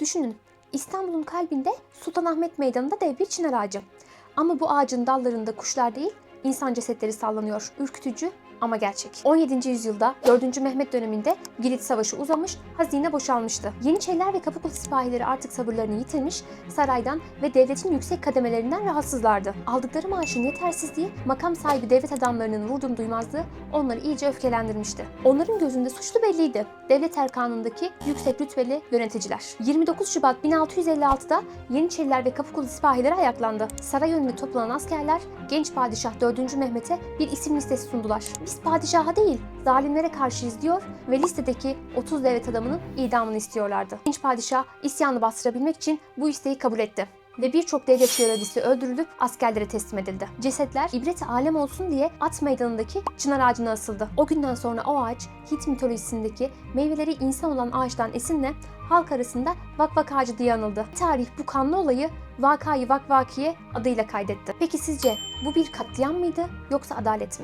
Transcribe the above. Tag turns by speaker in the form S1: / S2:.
S1: Düşünün, İstanbul'un kalbinde Sultanahmet Meydanı'nda dev bir çınar ağacı. Ama bu ağacın dallarında kuşlar değil, insan cesetleri sallanıyor. Ürkütücü ama gerçek. 17. yüzyılda 4. Mehmet döneminde Girit Savaşı uzamış, hazine boşalmıştı. Yeniçeriler ve Kapıkulu sipahileri artık sabırlarını yitirmiş, saraydan ve devletin yüksek kademelerinden rahatsızlardı. Aldıkları maaşın yetersizliği, makam sahibi devlet adamlarının vurdum duymazlığı onları iyice öfkelendirmişti. Onların gözünde suçlu belliydi. Devlet erkanındaki yüksek rütbeli yöneticiler. 29 Şubat 1656'da Yeniçeriler ve Kapıkulu sipahileri ayaklandı. Saray önünde toplanan askerler genç padişah 4. Mehmet'e bir isim listesi sundular. Biz padişaha değil, zalimlere karşıyız diyor ve listedeki 30 devlet adamının idamını istiyorlardı. Genç padişah isyanı bastırabilmek için bu isteği kabul etti ve birçok devlet görevlisi öldürülüp askerlere teslim edildi. Cesetler ibret alem olsun diye at meydanındaki çınar ağacına asıldı. O günden sonra o ağaç Hint mitolojisindeki meyveleri insan olan ağaçtan esinle halk arasında vakvak ağacı diye anıldı. Tarih bu kanlı olayı vakayı vakvakiye adıyla kaydetti. Peki sizce bu bir katliam mıydı yoksa adalet mi?